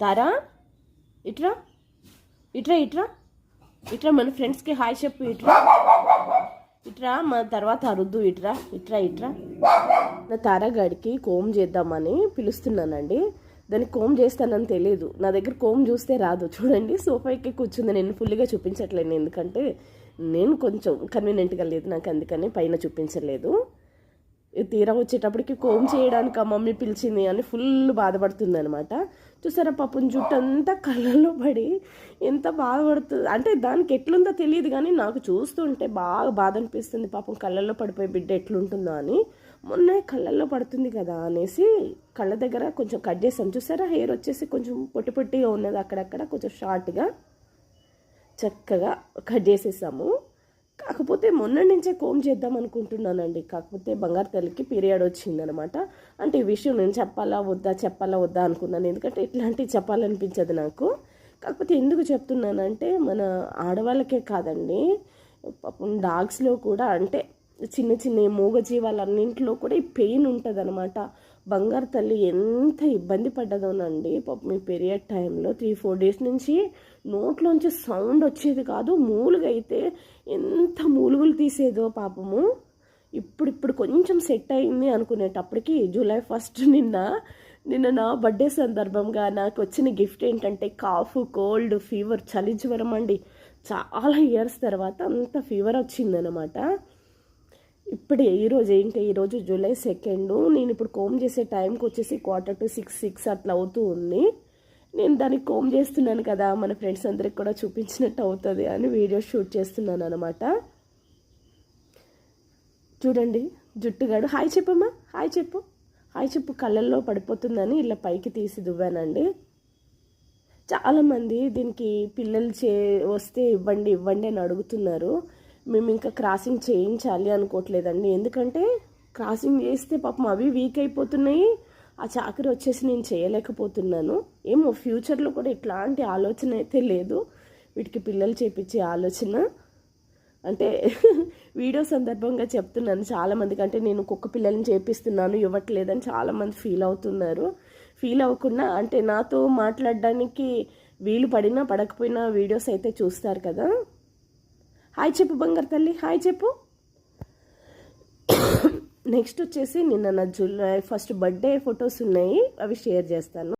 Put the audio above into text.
తారా? ఇట్రా? ఇట్రా ఇట్రా? ఇట్రా మన ఫ్రెండ్స్కి హాయ్ చెప్పు ఇట్రా. ఇట్రా మా తర్వాత అరుద్దు ఇట్రా. ఇట్రా ఇట్రా. నా తారాగాడికి కోమ్ చేద్దామని పిలుస్తున్నానండి. దానికి కోమ్ చేస్తానని తెలియదు నా దగ్గర కోమ్ చూస్తే రాదు. చూడండి సోఫాకి కూర్చుంది. నేను ఫుల్గా చూపించట్లేను ఎందుకంటే నేను కొంచెం కన్వీనియంట్గా లేదు నాకు. అందుకని పైన చూపించలేదు. తీరా వచ్చేటప్పటికి కోమ్ చేయడానికి ఆ మమ్మీ పిలిచింది అని ఫుల్ బాధపడుతుంది అనమాట చూసారా పాపం జుట్టు అంతా కళ్ళల్లో పడి ఎంత బాధపడుతుంది అంటే దానికి ఎట్లుందో తెలియదు కానీ నాకు చూస్తుంటే బాగా బాధ అనిపిస్తుంది. పాపం కళ్ళల్లో పడిపోయి బిడ్డ ఎట్లుంటుందో అని. మొన్న కళ్ళల్లో పడుతుంది కదా అనేసి కళ్ళ దగ్గర కొంచెం కట్ చేసాం చూసారా హెయిర్ వచ్చేసి కొంచెం పొట్టి పొట్టిగా ఉన్నది అక్కడక్కడ కొంచెం షార్ట్గా చక్కగా కట్ చేసేసాము. కాకపోతే మొన్న నుంచే కోమ్ చేద్దాం అనుకుంటున్నానండి. కాకపోతే బంగారు తల్లికి పీరియడ్ వచ్చిందనమాట. అంటే ఈ విషయం నేను చెప్పాలా వద్దా చెప్పాలా వద్దా అనుకున్నాను. ఎందుకంటే ఇట్లాంటివి చెప్పాలనిపించదు నాకు. కాకపోతే ఎందుకు చెప్తున్నానంటే మన ఆడవాళ్ళకే కాదండి. పాపం డాగ్స్లో కూడా అంటే చిన్న చిన్న మూగజీవాలన్నింటిలో కూడా ఈ పెయిన్ ఉంటుంది అనమాట బంగారు తల్లి ఎంత ఇబ్బంది పడ్డదోనండి. పాపం మీ పీరియడ్ టైంలో త్రీ ఫోర్ డేస్ నుంచి నోట్లోంచి సౌండ్ వచ్చేది కాదు. మూలుగా అయితే ఎంత మూలుగులు తీసేదో పాపము. ఇప్పుడు ఇప్పుడు కొంచెం సెట్ అయింది అనుకునేటప్పటికి జూలై ఫస్ట్ నిన్న నిన్న నా బర్త్డే సందర్భంగా నాకు వచ్చిన గిఫ్ట్ ఏంటంటే కాఫ్ కోల్డ్ ఫీవర్ చలి జ్వరం అండి. చాలా ఇయర్స్ తర్వాత అంత ఫీవర్ వచ్చిందనమాట ఇప్పుడు ఈరోజు ఏంటి ఈరోజు జూలై సెకండ్ నేను ఇప్పుడు కోమ్ చేసే టైంకి వచ్చేసి క్వార్టర్ టు సిక్స్ సిక్స్ అట్లా అవుతూ ఉంది. నేను దానికి కోమ్ చేస్తున్నాను కదా మన ఫ్రెండ్స్ అందరికి కూడా చూపించినట్టు అవుతుంది అని వీడియో షూట్ చేస్తున్నాను అనమాట చూడండి జుట్టుగాడు హాయ్ చెప్పమ్మా హాయ్ చెప్పు. హాయ్ చెప్పు కళ్ళల్లో పడిపోతుందని ఇలా పైకి తీసి దువ్వానండి. చాలామంది దీనికి పిల్లలు చే వస్తే ఇవ్వండి ఇవ్వండి అని అడుగుతున్నారు. మేము ఇంకా క్రాసింగ్ చేయించాలి అనుకోవట్లేదండి. ఎందుకంటే క్రాసింగ్ చేస్తే పాపం అవి వీక్ అయిపోతున్నాయి. ఆ చాకరి వచ్చేసి నేను చేయలేకపోతున్నాను. ఏమో ఫ్యూచర్లో కూడా ఇట్లాంటి ఆలోచన అయితే లేదు. వీటికి పిల్లలు చేపించే ఆలోచన. అంటే వీడియో సందర్భంగా చెప్తున్నాను చాలామందికి. అంటే నేను కుక్క పిల్లల్ని చేపిస్తున్నాను ఇవ్వట్లేదని చాలామంది ఫీల్ అవుతున్నారు. ఫీల్ అవ్వకుండా అంటే నాతో మాట్లాడడానికి వీలు పడినా పడకపోయినా వీడియోస్ అయితే చూస్తారు కదా. హాయ్ చెప్పు బంగారు తల్లి హాయ్ చెప్పు. నెక్స్ట్ వచ్చేసి నిన్న నా జూలై ఫస్ట్ బర్త్డే ఫొటోస్ ఉన్నాయి అవి షేర్ చేస్తాను.